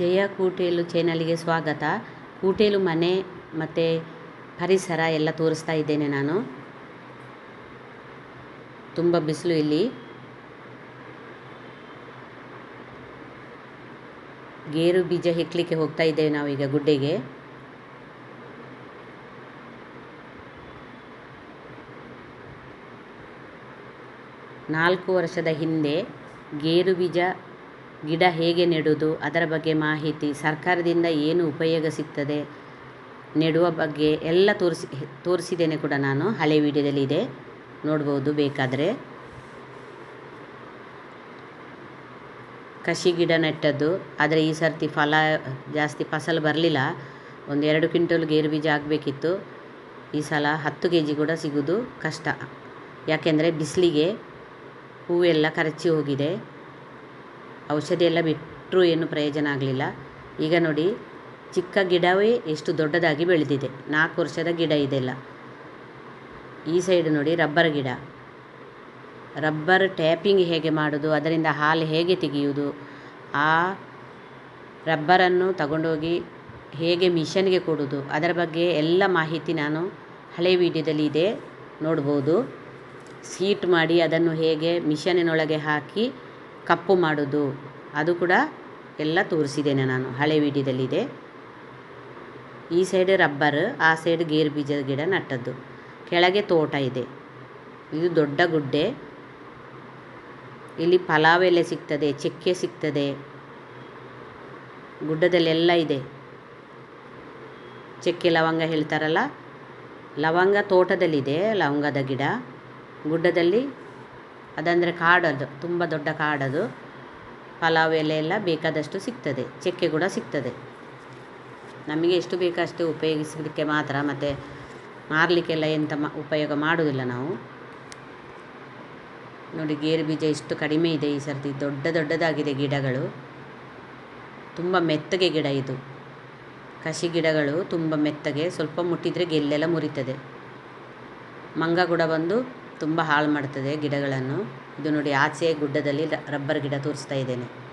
ಜಯ ಕೂಟೇಲು ಚಾನಲ್ಗೆ ಸ್ವಾಗತ. ಕೂಟೇಲು ಮನೆ ಮತ್ತು ಪರಿಸರ ಎಲ್ಲ ತೋರಿಸ್ತಾ ಇದ್ದೇನೆ ನಾನು. ತುಂಬ ಬಿಸಿಲು ಇಲ್ಲಿ. ಗೇರು ಬೀಜ ಹೆಕ್ಕಲಿಕ್ಕೆ ಹೋಗ್ತಾ ಇದ್ದೇವೆ ನಾವೀಗ ಗುಡ್ಡೆಗೆ. ನಾಲ್ಕು ವರ್ಷದ ಹಿಂದೆ ಗೇರು ಬೀಜ ಗಿಡ ಹೇಗೆ ನೆಡುವುದು ಅದರ ಬಗ್ಗೆ ಮಾಹಿತಿ ಸರ್ಕಾರದಿಂದ ಏನು ಉಪಯೋಗ ಸಿಗ್ತದೆ ನೆಡುವ ಬಗ್ಗೆ ಎಲ್ಲ ತೋರಿಸಿ, ತೋರಿಸಿದ್ದೇನೆ ಕೂಡ ನಾನು. ಹಳೆ ವಿಡಿಯೋದಲ್ಲಿ ಇದೆ. ನೋಡ್ಬೋದು ಬೇಕಾದರೆ. ಕಸಿ ಗಿಡ ನೆಟ್ಟದ್ದು, ಆದರೆ ಈ ಸರ್ತಿ ಫಲ ಜಾಸ್ತಿ ಫಸಲು ಬರಲಿಲ್ಲ. ಒಂದು ಎರಡು ಕ್ವಿಂಟಲ್ ಗೇರು ಬೀಜ ಆಗಬೇಕಿತ್ತು. ಈ ಸಲ ಹತ್ತು ಕೆ ಜಿ ಕೂಡ ಸಿಗೋದು ಕಷ್ಟ. ಯಾಕೆಂದರೆ ಬಿಸಿಲಿಗೆ ಹೂವೆಲ್ಲ ಕರಚಿ ಹೋಗಿದೆ. ಔಷಧಿ ಎಲ್ಲ ಬಿಟ್ಟರೂ ಏನು ಪ್ರಯೋಜನ ಆಗಲಿಲ್ಲ. ಈಗ ನೋಡಿ, ಚಿಕ್ಕ ಗಿಡವೇ ಎಷ್ಟು ದೊಡ್ಡದಾಗಿ ಬೆಳೆದಿದೆ. ನಾಲ್ಕು ವರ್ಷದ ಗಿಡ ಇದೆಲ್ಲ ಈ ಸೈಡ್ ನೋಡಿ ರಬ್ಬರ್ ಗಿಡ. ರಬ್ಬರ್ ಟ್ಯಾಪಿಂಗ್ ಹೇಗೆ ಮಾಡೋದು, ಅದರಿಂದ ಹಾಲು ಹೇಗೆ ತೆಗೆಯುವುದು ಆ ರಬ್ಬರನ್ನು ತಗೊಂಡೋಗಿ ಹೇಗೆ ಮಿಷನ್ಗೆ ಕೊಡೋದು, ಅದರ ಬಗ್ಗೆ ಎಲ್ಲ ಮಾಹಿತಿ ನಾನು ಹಳೆ ವಿಡಿಯೋದಲ್ಲಿ ಇದೆ, ನೋಡ್ಬೋದು. ಸೀಟ್ ಮಾಡಿ ಅದನ್ನು ಹೇಗೆ ಮಿಷನಿನೊಳಗೆ ಹಾಕಿ ಕಪ್ಪು ಮಾಡೋದು. ಅದು ಕೂಡ ಎಲ್ಲ ತೋರಿಸಿದ್ದೇನೆ ನಾನು. ಹಳೆ ವಿಡಿಯೋದಲ್ಲಿದೆ. ಈ ಸೈಡ್ ರಬ್ಬರ್ ಆ ಸೈಡ್ ಗೇರು ಬೀಜದ ಗಿಡ ನಟ್ಟದ್ದು. ಕೆಳಗೆ ತೋಟ ಇದೆ. ಇದು ದೊಡ್ಡ ಗುಡ್ಡೆ. ಇಲ್ಲಿ ಪಲಾವ್ ಎಲೆ ಸಿಗ್ತದೆ, ಚಕ್ಕೆ ಸಿಗ್ತದೆ. ಗುಡ್ಡದಲ್ಲೆಲ್ಲ ಇದೆ. ಚಕ್ಕೆ ಲವಂಗ ಹೇಳ್ತಾರಲ್ಲ? ಲವಂಗ ತೋಟದಲ್ಲಿದೆ, ಲವಂಗದ ಗಿಡ. ಗುಡ್ಡದಲ್ಲಿ ಅದಂದರೆ ಕಾಡದು, ತುಂಬ ದೊಡ್ಡ ಕಾಡದು. ಪಲಾವ್ ಎಲೆ ಎಲ್ಲ ಬೇಕಾದಷ್ಟು ಸಿಗ್ತದೆ, ಚಕ್ಕೆ ಕೂಡ ಸಿಗ್ತದೆ. ನಮಗೆ ಎಷ್ಟು ಬೇಕಷ್ಟು ಉಪಯೋಗಿಸಲಿಕ್ಕೆ ಮಾತ್ರ, ಮತ್ತು ಮಾರಲಿಕ್ಕೆಲ್ಲ ಎಂಥ ಮ, ಉಪಯೋಗ ಮಾಡೋದಿಲ್ಲ ನಾವು. ನೋಡಿ, ಗೇರು ಬೀಜ ಎಷ್ಟು ಕಡಿಮೆ ಇದೆ ಈ ಸರ್ತಿ, ದೊಡ್ಡ ದೊಡ್ಡದಾಗಿದೆ ಗಿಡಗಳು. ತುಂಬ ಮೆತ್ತಗೆ ಗಿಡ ಇದು. ಕಸಿ ಗಿಡಗಳು ತುಂಬ ಮೆತ್ತಗೆ, ಸ್ವಲ್ಪ ಮುಟ್ಟಿದರೆ ಗೆಲ್ಲೆಲ್ಲ ಮುರಿತದೆ. ಮಂಗ ಕೂಡ ಬಂದು ತುಂಬ ಹಾಳು ಮಾಡ್ತದೆ ಗಿಡಗಳನ್ನು. ಇದು ನೋಡಿ ಆಚೆ ಗುಡ್ಡದಲ್ಲಿ ರಬ್ಬರ್ ಗಿಡ ತೋರಿಸ್ತಾ ಇದ್ದೇನೆ.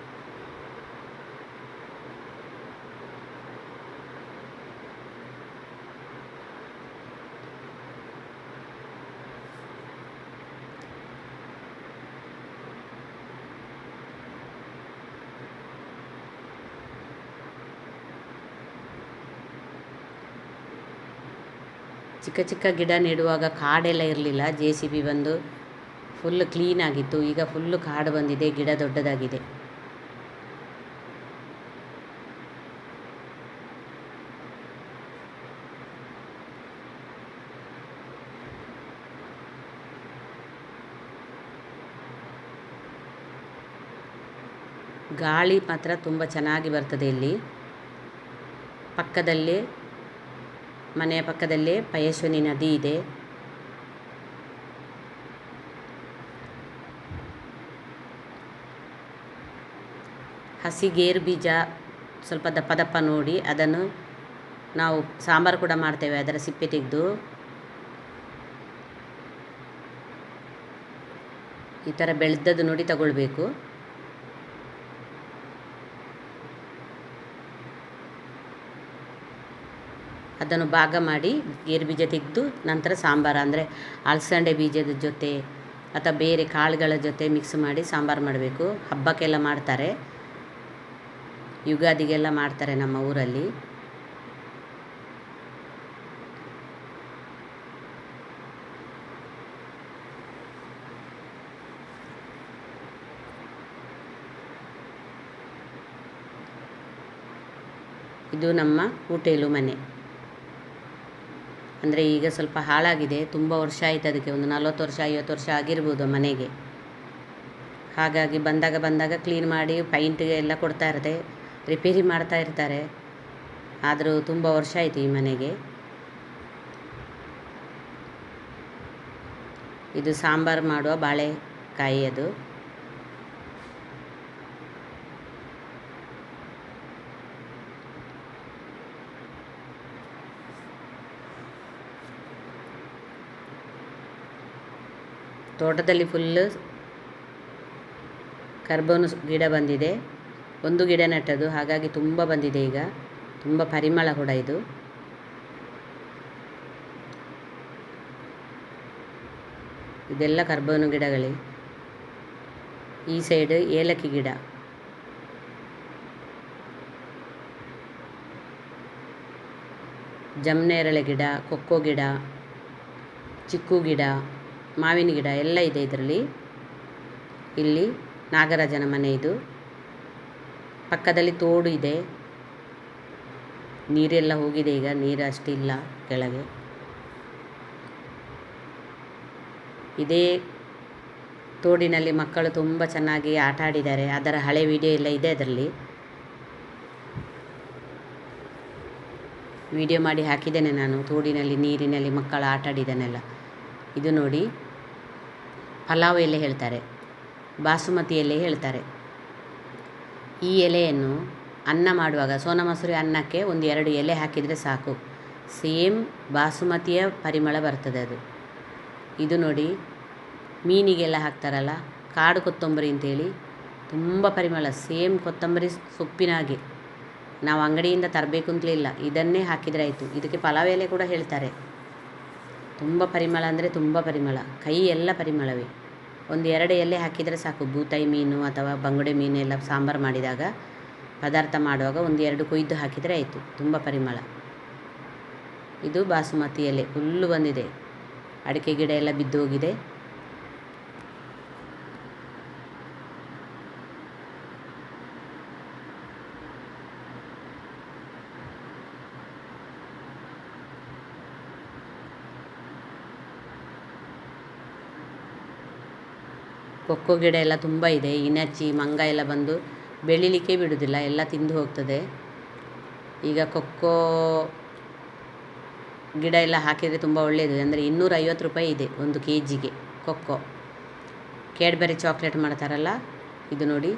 ಚಿಕ್ಕ ಚಿಕ್ಕ ಗಿಡ ನೆಡುವಾಗ ಕಾಡೆಲ್ಲ ಇರಲಿಲ್ಲ. ಜೆ ಸಿ ಬಿ ಬಂದು ಫುಲ್ ಕ್ಲೀನಾಗಿತ್ತು ಈಗ ಫುಲ್ಲು ಕಾಡು ಬಂದಿದೆ, ಗಿಡ ದೊಡ್ಡದಾಗಿದೆ. ಗಾಳಿ ಮಾತ್ರ ತುಂಬ ಚೆನ್ನಾಗಿ ಬರ್ತದೆ ಇಲ್ಲಿ. ಪಕ್ಕದಲ್ಲಿ ಮನೆಯ ಪಕ್ಕದಲ್ಲೇ ಪಯಸ್ವಿನಿ ನದಿ ಇದೆ. ಹಸಿ ಗೇರು ಬೀಜ ಸ್ವಲ್ಪ ದಪ್ಪ ದಪ್ಪ ನೋಡಿ ಅದನ್ನು ನಾವು ಸಾಂಬಾರು ಕೂಡ ಮಾಡ್ತೇವೆ ಅದರ ಸಿಪ್ಪೆ ತೆಗೆದು. ಈ ಥರ ಬೆಳೆದದ್ದು ನೋಡಿ ತಗೊಳ್ಬೇಕು. ಅದನ್ನು ಭಾಗ ಮಾಡಿ ಗೇರು ಬೀಜ ತೆಗೆದು ನಂತರ ಸಾಂಬಾರು, ಅಂದರೆ ಅಲಸಂಡೆ ಬೀಜದ ಜೊತೆ ಅಥವಾ ಬೇರೆ ಕಾಳುಗಳ ಜೊತೆ ಮಿಕ್ಸ್ ಮಾಡಿ ಸಾಂಬಾರು ಮಾಡಬೇಕು. ಹಬ್ಬಕ್ಕೆಲ್ಲ ಮಾಡ್ತಾರೆ. ಯುಗಾದಿಗೆಲ್ಲ ಮಾಡ್ತಾರೆ ನಮ್ಮ ಊರಲ್ಲಿ. ಇದು ನಮ್ಮ ಹೋಟೆಲು ಮನೆ. ಅಂದರೆ ಈಗ ಸ್ವಲ್ಪ ಹಾಳಾಗಿದೆ, ತುಂಬ ವರ್ಷ ಆಯಿತು ಅದಕ್ಕೆ, ಒಂದು ನಲ್ವತ್ತು ವರ್ಷ, ಐವತ್ತು ವರ್ಷ ಆಗಿರ್ಬೋದು ಮನೆಗೆ. ಹಾಗಾಗಿ ಬಂದಾಗ ಬಂದಾಗ ಕ್ಲೀನ್ ಮಾಡಿ ಪೈಂಟ್ಗೆ ಎಲ್ಲ ಕೊಡ್ತಾ ಇರುತ್ತೆ ರಿಪೇರಿ ಮಾಡ್ತಾ ಇರ್ತಾರೆ. ಆದರೂ ತುಂಬ ವರ್ಷ ಆಯಿತು ಈ ಮನೆಗೆ. ಇದು ಸಾಂಬಾರು ಮಾಡುವ ಬಾಳೆಕಾಯಿ ಅದು. ತೋಟದಲ್ಲಿ ಫುಲ್ಲು ಕರ್ಬೋನು ಗಿಡ ಬಂದಿದೆ. ಒಂದು ಗಿಡ ನೆಟ್ಟದು ಹಾಗಾಗಿ ತುಂಬ ಬಂದಿದೆ ಈಗ. ತುಂಬ ಪರಿಮಳ ಕೂಡ ಇದು. ಇದೆಲ್ಲ ಕರ್ಬೋನು ಗಿಡಗಳೇ. ಈ ಸೈಡ್ ಏಲಕ್ಕಿ ಗಿಡ. ಜಮ್ನೇರಳೆ ಗಿಡ, ಕೊಕ್ಕೋ ಗಿಡ, ಚಿಕ್ಕು ಗಿಡ. ಮಾವಿನ ಗಿಡ ಎಲ್ಲ ಇದೆ ಇದರಲ್ಲಿ. ಇಲ್ಲಿ ನಾಗರಾಜನ ಮನೆ ಇದು. ಪಕ್ಕದಲ್ಲಿ ತೋಡು ಇದೆ. ನೀರೆಲ್ಲ ಹೋಗಿದೆ ಈಗ, ನೀರು ಅಷ್ಟಿಲ್ಲ ಕೆಳಗೆ. ಇದೇ ತೋಡಿನಲ್ಲಿ ಮಕ್ಕಳು ತುಂಬ ಚೆನ್ನಾಗಿ ಆಟ ಆಡಿದ್ದಾರೆ. ಅದರ ಹಳೆ ವಿಡಿಯೋ ಎಲ್ಲ ಇದೆ ಅದರಲ್ಲಿ. ವಿಡಿಯೋ ಮಾಡಿ ಹಾಕಿದ್ದೇನೆ ನಾನು. ತೋಡಿನಲ್ಲಿ, ನೀರಿನಲ್ಲಿ ಮಕ್ಕಳು ಆಟ ಆಡಿದ್ದನ್ನೆಲ್ಲ ಇದು ನೋಡಿ. ಪಲಾವ್ ಎಲೆ ಹೇಳ್ತಾರೆ, ಬಾಸುಮತಿ ಎಲೆ ಹೇಳ್ತಾರೆ. ಈ ಎಲೆಯನ್ನು ಅನ್ನ ಮಾಡುವಾಗ, ಸೋನಾ ಮಸೂರಿ ಅನ್ನಕ್ಕೆ ಒಂದು ಎರಡು ಎಲೆ ಹಾಕಿದರೆ ಸಾಕು. ಸೇಮ್ ಬಾಸುಮತಿಯ ಪರಿಮಳ ಬರ್ತದೆ ಅದು. ಇದು ನೋಡಿ, ಮೀನಿಗೆಲ್ಲ ಹಾಕ್ತಾರಲ್ಲ, ಕಾಡು ಕೊತ್ತಂಬರಿ ಅಂತೇಳಿ, ತುಂಬ ಪರಿಮಳ, ಸೇಮ್ ಕೊತ್ತಂಬರಿ ಸೊಪ್ಪಿನ ಹಾಗೆ. ನಾವು ಅಂಗಡಿಯಿಂದ ತರಬೇಕು ಅಂತಲೇ ಇಲ್ಲ, ಇದನ್ನೇ ಹಾಕಿದರೆ ಆಯಿತು. ಇದಕ್ಕೆ ಪಲಾವ್ ಎಲೆ ಕೂಡ ಹೇಳ್ತಾರೆ. ತುಂಬ ಪರಿಮಳ ಅಂದರೆ ತುಂಬ ಪರಿಮಳ. ಕೈ ಎಲ್ಲ ಪರಿಮಳವೇ. ಒಂದು ಎರಡು ಎಲೆ ಹಾಕಿದರೆ ಸಾಕು. ಬೂತಾಯಿ ಮೀನು ಅಥವಾ ಬಂಗುಡೆ ಮೀನು ಎಲ್ಲ ಸಾಂಬಾರು ಮಾಡಿದಾಗ, ಪದಾರ್ಥ ಮಾಡುವಾಗ ಒಂದು ಎರಡು ಕೊಯ್ದು ಹಾಕಿದರೆ ಆಯಿತು. ತುಂಬ ಪರಿಮಳ. ಇದು ಬಾಸುಮತಿ ಎಲೆ. ಫುಲ್ಲು ಬಂದಿದೆ. ಅಡಿಕೆ ಗಿಡ ಎಲ್ಲ ಬಿದ್ದು ಹೋಗಿದೆ. ಕೊಕ್ಕೋ ಗಿಡ ಎಲ್ಲ ತುಂಬ ಇದೆ ಇನರ್ಚಿ ಮಂಗ ಎಲ್ಲ ಬಂದು ಬೆಳಿಲಿಕ್ಕೆ ಬಿಡುವುದಿಲ್ಲ ಎಲ್ಲ ತಿಂದು ಹೋಗ್ತದೆ. ಈಗ ಕೊಕ್ಕೋ ಗಿಡ ಎಲ್ಲ ಹಾಕಿದರೆ ತುಂಬ ಒಳ್ಳೆಯದು ಅಂದರೆ ಇನ್ನೂರ ಐವತ್ತು ರೂಪಾಯಿ ಇದೆ ಒಂದು ಕೆ ಜಿಗೆ ಕೊಕ್ಕೋ. ಕ್ಯಾಡ್ಬರಿ ಚಾಕ್ಲೇಟ್ ಮಾಡ್ತಾರಲ್ಲ, ಇದು ನೋಡಿ.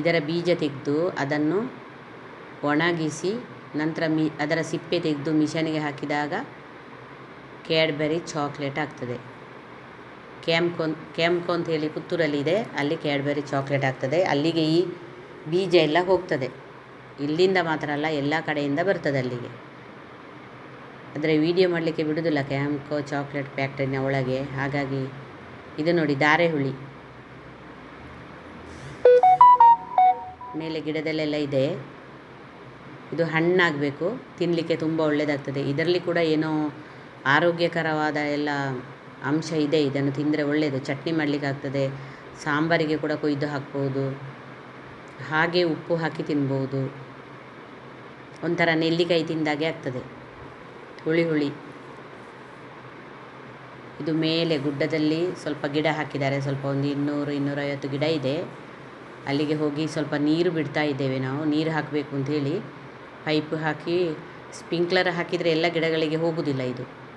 ಇದರ ಬೀಜ ತೆಗೆದು ಅದನ್ನು ಒಣಗಿಸಿ, ನಂತರ ಮಿ, ಅದರ ಸಿಪ್ಪೆ ತೆಗೆದು ಮಿಷನಿಗೆ ಹಾಕಿದಾಗ ಕ್ಯಾಡ್ಬರಿ ಚಾಕ್ಲೇಟ್ ಆಗ್ತದೆ. ಕ್ಯಾಂಪ್ಕೋ ಕ್ಯಾಂಪ್ಕೋ ಅಂತ ಹೇಳಿ ಪುತ್ತೂರಲ್ಲಿ ಇದೆ. ಅಲ್ಲಿ ಕ್ಯಾಡ್ಬರಿ ಚಾಕ್ಲೇಟ್ ಆಗ್ತದೆ. ಅಲ್ಲಿಗೆ ಈ ಬೀಜ ಎಲ್ಲ ಹೋಗ್ತದೆ. ಇಲ್ಲಿಂದ ಮಾತ್ರ ಅಲ್ಲ, ಎಲ್ಲ ಕಡೆಯಿಂದ ಬರ್ತದೆ ಅಲ್ಲಿಗೆ. ಆದರೆ ವಿಡಿಯೋ ಮಾಡಲಿಕ್ಕೆ ಬಿಡೋದಿಲ್ಲ ಕ್ಯಾಂಪ್ಕೋ ಚಾಕ್ಲೇಟ್ ಫ್ಯಾಕ್ಟ್ರಿನ ಒಳಗೆ. ಹಾಗಾಗಿ ಇದು ನೋಡಿ ದಾರೆ ಹುಳಿ ಮೇಲೆ ಗಿಡದಲ್ಲೆಲ್ಲ ಇದೆ. ಇದು ಹಣ್ಣಾಗಬೇಕು. ತಿನ್ನಲಿಕ್ಕೆ ತುಂಬ ಒಳ್ಳೆಯದಾಗ್ತದೆ ಇದರಲ್ಲಿ ಕೂಡ ಏನೋ ಆರೋಗ್ಯಕರವಾದ ಎಲ್ಲ ಅಂಶ ಇದೆ, ಇದನ್ನು ತಿಂದರೆ ಒಳ್ಳೆಯದು ಚಟ್ನಿ ಮಾಡಲಿಕ್ಕೆ ಆಗ್ತದೆ ಸಾಂಬಾರಿಗೆ ಕೂಡ ಕೊಯ್ದು ಹಾಕ್ಬೋದು. ಹಾಗೆ ಉಪ್ಪು ಹಾಕಿ ತಿನ್ಬೋದು. ಒಂಥರ ನೆಲ್ಲಿಕಾಯಿ ತಿಂದಾಗೆ ಆಗ್ತದೆ. ಹುಳಿ ಹುಳಿ. ಇದು ಮೇಲೆ ಗುಡ್ಡದಲ್ಲಿ ಸ್ವಲ್ಪ ಗಿಡ ಹಾಕಿದ್ದಾರೆ. ಸ್ವಲ್ಪ ಒಂದು ಇನ್ನೂರು, ಇನ್ನೂರೈವತ್ತು ಗಿಡ ಇದೆ. ಅಲ್ಲಿಗೆ ಹೋಗಿ ಸ್ವಲ್ಪ ನೀರು ಬಿಡ್ತಾ ಇದ್ದೇವೆ ನಾವು. ನೀರು ಹಾಕಬೇಕು ಅಂಥೇಳಿ ಪೈಪ್ ಹಾಕಿ ಸ್ಪ್ರಿಂಕ್ಲರ್ ಹಾಕಿದರೆ ಎಲ್ಲ ಗಿಡಗಳಿಗೆ ಹೋಗುವುದಿಲ್ಲ ಇದು.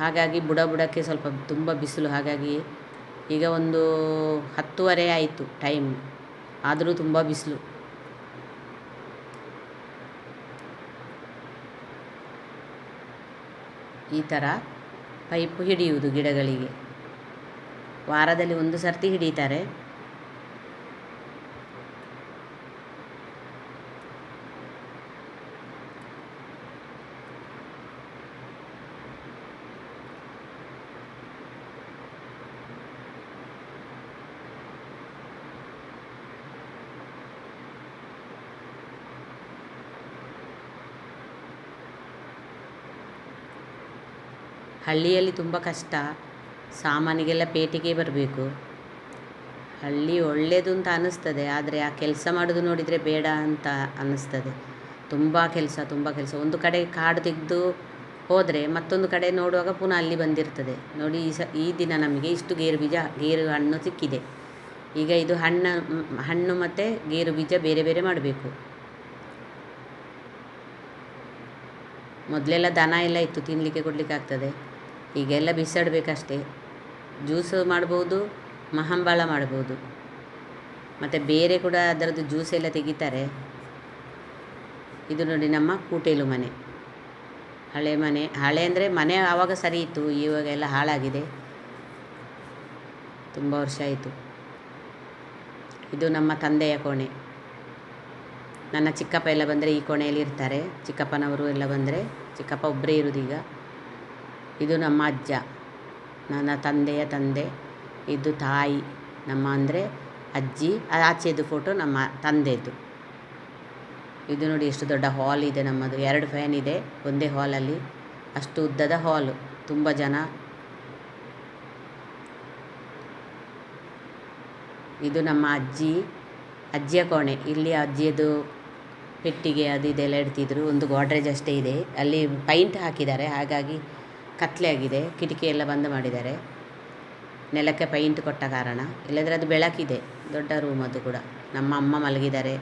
ಹಾಗಾಗಿ ಬುಡ ಬುಡಕ್ಕೆ ಸ್ವಲ್ಪ ತುಂಬ ಬಿಸಿಲು. ಹಾಗಾಗಿ ಈಗ ಒಂದು ಹತ್ತುವರೆ ಆಯಿತು ಟೈಮ್. ಆದರೂ ತುಂಬ ಬಿಸಿಲು. ಈ ಥರ ಪೈಪ್ ಹಿಡಿಯುವುದು ಗಿಡಗಳಿಗೆ. ವಾರದಲ್ಲಿ ಒಂದು ಸರ್ತಿ ಹಿಡಿತಾರೆ. ಹಳ್ಳಿಯಲ್ಲಿ ತುಂಬ ಕಷ್ಟ. ಸಾಮಾನಿಗೆಲ್ಲ ಪೇಟೆಗೆ ಬರಬೇಕು. ಹಳ್ಳಿ ಒಳ್ಳೆಯದು ಅಂತ ಅನ್ನಿಸ್ತದೆ. ಆದರೆ ಆ ಕೆಲಸ ಮಾಡೋದು ನೋಡಿದರೆ ಬೇಡ ಅಂತ ಅನ್ನಿಸ್ತದೆ. ತುಂಬ ಕೆಲಸ ತುಂಬ ಕೆಲಸ. ಒಂದು ಕಡೆ ಕಾಡು ತೆಗೆದು ಹೋದರೆ ಮತ್ತೊಂದು ಕಡೆ ನೋಡುವಾಗ ಪುನಃ ಅಲ್ಲಿ ಬಂದಿರ್ತದೆ. ನೋಡಿ ಈ ಸ, ಈ ದಿನ ನಮಗೆ ಇಷ್ಟು ಗೇರು ಬೀಜ, ಗೇರು ಹಣ್ಣು ಸಿಕ್ಕಿದೆ. ಈಗ ಇದು ಹಣ್ಣು ಹಣ್ಣು ಮತ್ತು ಗೇರು ಬೀಜ ಬೇರೆ ಬೇರೆ ಮಾಡಬೇಕು. ಮೊದಲೆಲ್ಲ ದನ ಎಲ್ಲ ಇತ್ತು ತಿನ್ನಲಿಕ್ಕೆ ಕೊಡಲಿಕ್ಕೆ ಆಗ್ತದೆ. ಈಗೆಲ್ಲ ಬಿಸಾಡಬೇಕಷ್ಟೇ. ಜ್ಯೂಸು ಮಾಡ್ಬೋದು, ಮಹಂಬಾಳ ಮಾಡ್ಬೋದು. ಮತ್ತು ಬೇರೆ ಕೂಡ ಅದರದ್ದು ಜ್ಯೂಸ್ ಎಲ್ಲ ತೆಗಿತಾರೆ. ಇದು ನೋಡಿ ನಮ್ಮ ಕೂಟೇಲು ಮನೆ. ಹಳೆ ಮನೆ, ಹಳೆ ಅಂದರೆ ಮನೆ ಆವಾಗ ಸರಿ ಇತ್ತು ಇವಾಗ ಎಲ್ಲ ಹಾಳಾಗಿದೆ. ತುಂಬ ವರ್ಷ ಆಯಿತು. ಇದು ನಮ್ಮ ತಂದೆಯ ಕೋಣೆ. ನನ್ನ ಚಿಕ್ಕಪ್ಪ ಎಲ್ಲ ಬಂದರೆ ಈ ಕೋಣೆಯಲ್ಲಿ ಇರ್ತಾರೆ. ಚಿಕ್ಕಪ್ಪನವರು ಎಲ್ಲ ಬಂದರೆ ಚಿಕ್ಕಪ್ಪ ಒಬ್ಬರೇ ಇರೋದೀಗ ಇದು ನಮ್ಮ ಅಜ್ಜ, ನನ್ನ ತಂದೆಯ ತಂದೆ, ಇದು ತಾಯಿ, ನಮ್ಮ ಅಂದರೆ ಅಜ್ಜಿ, ಆಚೆದು ಫೋಟೋ ನಮ್ಮ ತಂದೆದು. ಇದು ನೋಡಿ ಎಷ್ಟು ದೊಡ್ಡ ಹಾಲ್ ಇದೆ ನಮ್ಮದು, ಎರಡು ಫ್ಯಾನ್ ಇದೆ ಒಂದೇ ಹಾಲಲ್ಲಿ ಅಷ್ಟು ಉದ್ದದ ಹಾಲ್ ತುಂಬ ಜನ. ಇದು ನಮ್ಮ ಅಜ್ಜಿ, ಅಜ್ಜಿಯ ಕೋಣೆ, ಇಲ್ಲಿ ಅಜ್ಜಿಯದು ಪೆಟ್ಟಿಗೆ ಅದು ಇದೆಲ್ಲ ಇಡ್ತಿದ್ರು, ಒಂದು ಗೋಡ್ರೇಜ್ ಅಷ್ಟೇ ಇದೆ, ಅಲ್ಲಿ ಪೈಂಟ್ ಹಾಕಿದ್ದಾರೆ, ಹಾಗಾಗಿ ಕತ್ಲೆ ಆಗಿದೆ ಕಿಟಕಿ ಎಲ್ಲ ಬಂದ್ ಮಾಡಿದ್ದಾರೆ. ನೆಲಕ್ಕೆ ಪೈಂಟ್ ಕೊಟ್ಟ ಕಾರಣ. ಇಲ್ಲದ್ರೆ ಅದು ಬೆಳಕಿದೆ. ದೊಡ್ಡ ರೂಮ್ ಅದು ಕೂಡ. ನಮ್ಮ ಅಮ್ಮ ಮಲಗಿದ್ದಾರೆ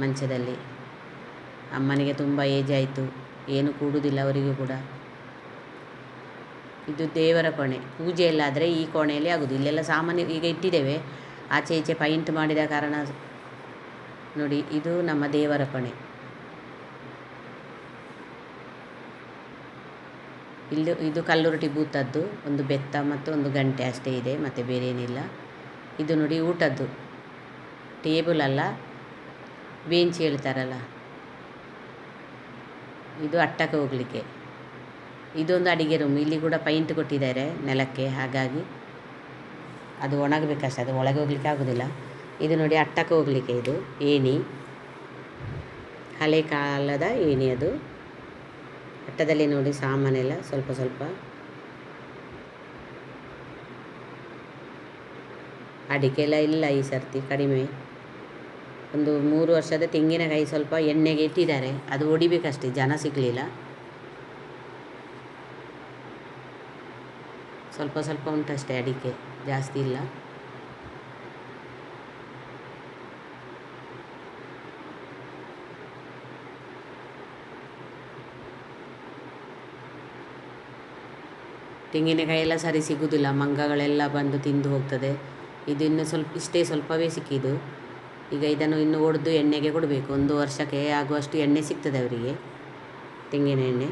ಮಂಚದಲ್ಲಿ. ಅಮ್ಮನಿಗೆ ತುಂಬ ಏಜ್ ಆಯಿತು. ಏನು ಕೂಡುವುದಿಲ್ಲ ಅವರಿಗೂ ಕೂಡ. ಇದು ದೇವರ ಕೋಣೆ. ಪೂಜೆ ಈ ಕೋಣೆಯಲ್ಲಿ ಆಗೋದು. ಇಲ್ಲೆಲ್ಲ ಸಾಮಾನ್ಯ ಈಗ ಇಟ್ಟಿದ್ದೇವೆ. ಆಚೆ ಈಚೆ ಪೈಂಟ್ ಮಾಡಿದ ಕಾರಣ ನೋಡಿ, ಇದು ನಮ್ಮ ದೇವರ ಕೋಣೆ. ಇಲ್ಲಿ ಇದು ಕಲ್ಲುರಟಿ ಬೂತದ್ದು ಒಂದು ಬೆತ್ತ ಮತ್ತು ಒಂದು ಗಂಟೆ ಅಷ್ಟೇ ಇದೆ, ಮತ್ತು ಬೇರೆ ಏನಿಲ್ಲ ಇದು ನೋಡಿ ಊಟದ್ದು. ಟೇಬಲ್ ಅಲ್ಲ, ಬೇಂಚಿ ಹೇಳ್ತಾರಲ್ಲ. ಇದು ಅಟ್ಟಕ್ಕೆ ಹೋಗಲಿಕ್ಕೆ. ಇದೊಂದು ಅಡಿಗೆ ರೂಮ್ ಇಲ್ಲಿ ಕೂಡ ಪೈಂಟ್ ಕೊಟ್ಟಿದ್ದಾರೆ ನೆಲಕ್ಕೆ, ಹಾಗಾಗಿ ಅದು ಒಣಗಬೇಕಷ್ಟೆ, ಅದು ಒಳಗೆ ಹೋಗ್ಲಿಕ್ಕೆ ಆಗೋದಿಲ್ಲ. ಇದು ನೋಡಿ ಅಟ್ಟಕ್ಕೆ ಹೋಗಲಿಕ್ಕೆ ಇದು, ಏಣಿ. ಹಳೆ ಕಾಲದ ಏಣಿ ಅದು. ಅಟ್ಟದಲ್ಲಿ ನೋಡಿ ಸಾಮಾನೆಲ್ಲ ಸ್ವಲ್ಪ ಸ್ವಲ್ಪ. ಅಡಿಕೆ ಎಲ್ಲ ಇಲ್ಲ ಈ ಸರ್ತಿ, ಕಡಿಮೆ. ಒಂದು ಮೂರು ವರ್ಷದ ತೆಂಗಿನಕಾಯಿ ಸ್ವಲ್ಪ ಎಣ್ಣೆಗೆ ಇಟ್ಟಿದ್ದಾರೆ. ಅದು ಹೊಡಿಬೇಕಷ್ಟೆ, ಜನ ಸಿಗಲಿಲ್ಲ. ಸ್ವಲ್ಪ ಸ್ವಲ್ಪ ಉಂಟಷ್ಟೇ ಅಡಿಕೆ, ಜಾಸ್ತಿ ಇಲ್ಲ. ತೆಂಗಿನಕಾಯಿ ಎಲ್ಲ ಸರಿ ಸಿಗುವುದಿಲ್ಲ ಮಂಗಗಳೆಲ್ಲ ಬಂದು ತಿಂದು ಹೋಗ್ತದೆ. ಇದು ಇನ್ನು ಸ್ವಲ್ಪ, ಇಷ್ಟೇ ಸ್ವಲ್ಪವೇ ಸಿಕ್ಕಿದ್ದು. ಈಗ ಇದನ್ನು ಇನ್ನು ಒಡೆದು ಎಣ್ಣೆಗೆ ಕೊಡಬೇಕು. ಒಂದು ವರ್ಷಕ್ಕೆ ಆಗುವಷ್ಟು ಎಣ್ಣೆ ಸಿಗ್ತದೆ ಅವರಿಗೆ, ತೆಂಗಿನ ಎಣ್ಣೆ.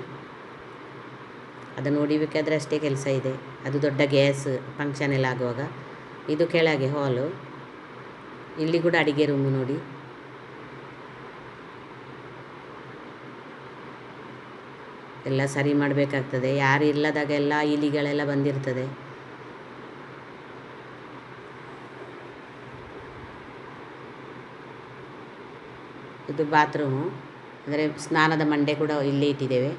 ಅದನ್ನು ಹೊಡಿಬೇಕಾದ್ರೆ ಅಷ್ಟೇ ಕೆಲಸ ಇದೆ. ಅದು ದೊಡ್ಡ ಗ್ಯಾಸ್ ಫಂಕ್ಷನ್ ಎಲ್ಲ ಆಗುವಾಗ. ಇದು ಕೆಳಗೆ ಹಾಲು ಇಲ್ಲಿ ಕೂಡ ಅಡಿಗೆ ರೂಮು ನೋಡಿ. ಎಲ್ಲ ಸರಿ ಮಾಡಬೇಕಾಗ್ತದೆ. ಯಾರು ಇಲ್ಲದಾಗ ಎಲ್ಲ ಇಲಿಗಳೆಲ್ಲ ಬಂದಿರ್ತದೆ. ಇದು ಬಾತ್ರೂಮು. ಅಂದರೆ ಸ್ನಾನದ ಮಂಡೆ ಕೂಡ ಇಲ್ಲೇ ಇಟ್ಟಿದ್ದೇವೆ.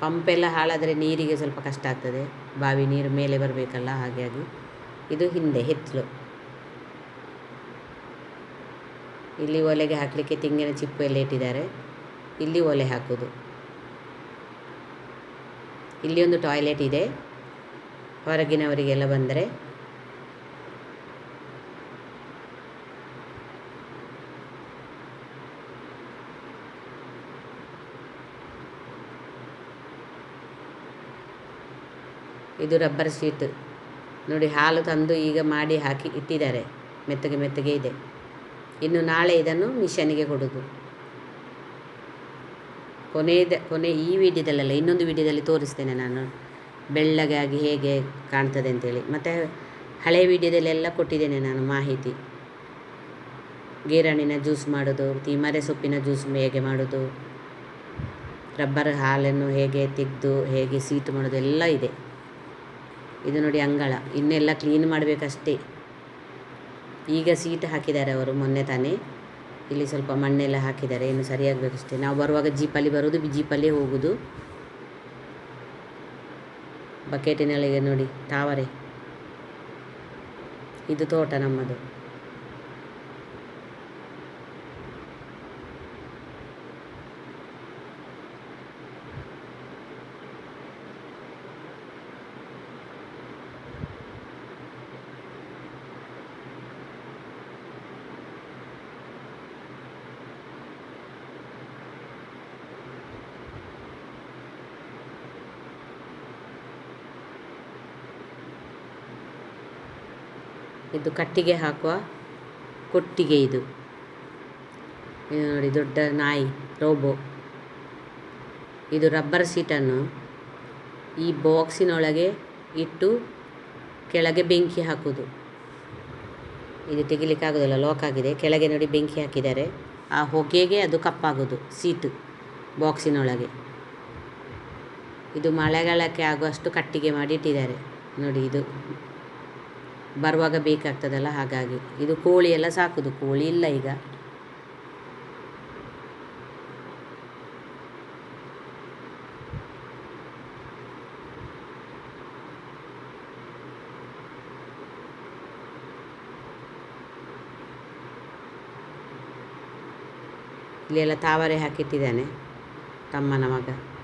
ಪಂಪೆಲ್ಲ ಹಾಳಾದರೆ ನೀರಿಗೆ ಸ್ವಲ್ಪ ಕಷ್ಟ ಆಗ್ತದೆ. ಬಾವಿ ನೀರು ಮೇಲೆ ಬರಬೇಕಲ್ಲ ಹಾಗಾಗಿ ಇದು ಹಿಂದೆ ಹಿತ್ತಲು ಇಲ್ಲಿ ಒಲೆಗೆ ಹಾಕಲಿಕ್ಕೆ ತೆಂಗಿನ ಚಿಪ್ಪು ಎಲ್ಲ ಇಟ್ಟಿದ್ದಾರೆ. ಇಲ್ಲಿ ಒಲೆ ಹಾಕೋದು ಇಲ್ಲಿ ಒಂದು ಟಾಯ್ಲೆಟ್ ಇದೆ. ಹೊರಗಿನವರಿಗೆಲ್ಲ ಬಂದರೆ. ಇದು ರಬ್ಬರ್ ಶೀಟ್. ನೋಡಿ ಹಾಲು ತಂದು ಈಗ ಮಾಡಿ ಹಾಕಿ ಇಟ್ಟಿದ್ದಾರೆ. ಮೆತ್ತಗೆ ಮೆತ್ತಗೆ ಇದೆ. ಇನ್ನು ನಾಳೆ ಇದನ್ನು ಮಿಷನಿಗೆ ಕೊಡೋದು. ಕೊನೆಯದ ಕೊನೆ ಈ ವಿಡಿಯೋದಲ್ಲೆಲ್ಲ, ಇನ್ನೊಂದು ವಿಡಿಯೋದಲ್ಲಿ ತೋರಿಸ್ತೇನೆ ನಾನು. ಬೆಳ್ಳಗೆ ಆಗಿ ಹೇಗೆ ಕಾಣ್ತದೆ ಅಂತೇಳಿ. ಮತ್ತು ಹಳೆ ವಿಡಿಯೋದಲ್ಲೆಲ್ಲ ಕೊಟ್ಟಿದ್ದೇನೆ ನಾನು ಮಾಹಿತಿ. ಗೇರಣ್ಣಿನ ಜ್ಯೂಸ್ ಮಾಡೋದು ತಿಮರೆ ಸೊಪ್ಪಿನ ಜ್ಯೂಸ್ ಹೇಗೆ ಮಾಡೋದು, ರಬ್ಬರ್ ಹಾಲನ್ನು ಹೇಗೆ ತೆಗೆದು, ಹೇಗೆ ಸೀಟ್ ಮಾಡೋದು, ಎಲ್ಲ ಇದೆ. ಇದು ನೋಡಿ ಅಂಗಳ. ಇನ್ನೆಲ್ಲ ಕ್ಲೀನ್ ಮಾಡಬೇಕಷ್ಟೇ. ಈಗ ಸೀಟ್ ಹಾಕಿದ್ದಾರೆ ಅವರು ಮೊನ್ನೆ ತಾನೇ. ಇಲ್ಲಿ ಸ್ವಲ್ಪ ಮಣ್ಣೆಲ್ಲ ಹಾಕಿದ್ದಾರೆ, ಇನ್ನು ಸರಿಯಾಗಬೇಕಷ್ಟೇ ನಾವು ಬರುವಾಗ ಜೀಪಲ್ಲಿ ಬರೋದು ಜೀಪಲ್ಲೇ ಹೋಗೋದು ಬಕೆಟಿನೊಳಗೆ ನೋಡಿ, ತಾವರೆ. ಇದು ತೋಟ ನಮ್ಮದು. ಇದು ಕಟ್ಟಿಗೆ ಹಾಕುವ ಕೊಟ್ಟಿಗೆ ಇದು. ನೋಡಿ, ದೊಡ್ಡ ನಾಯಿ, ರೋಬೋ. ಇದು ರಬ್ಬರ್ ಸೀಟನ್ನು ಈ ಬಾಕ್ಸಿನೊಳಗೆ ಇಟ್ಟು ಕೆಳಗೆ ಬೆಂಕಿ ಹಾಕೋದು ಇದು ತೆಗಿಲಿಕ್ಕೆ ಆಗೋದಿಲ್ಲ ಲಾಕ್ ಆಗಿದೆ. ಕೆಳಗೆ ನೋಡಿ ಬೆಂಕಿ ಹಾಕಿದ್ದಾರೆ. ಆ ಹೊಗೆಗೆ ಅದು ಕಪ್ಪಾಗೋದು ಸೀಟು ಬಾಕ್ಸಿನೊಳಗೆ. ಇದು ಮಳೆಗಾಲಕ್ಕೆ ಆಗುವಷ್ಟು ಕಟ್ಟಿಗೆ ಮಾಡಿ ಇಟ್ಟಿದ್ದಾರೆ ನೋಡಿ, ಇದು ಬರುವಾಗ ಬೇಕಾಗ್ತದಲ್ಲ ಹಾಗಾಗಿ. ಇದು ಕೋಳಿ ಎಲ್ಲ ಸಾಕುದು, ಕೋಳಿ ಇಲ್ಲ ಈಗ. ಇಲ್ಲಿ ಎಲ್ಲ ತಾವರೆ ಹಾಕಿಟ್ಟಿದ್ದಾನೆ, ತಮ್ಮನ ಮಗ.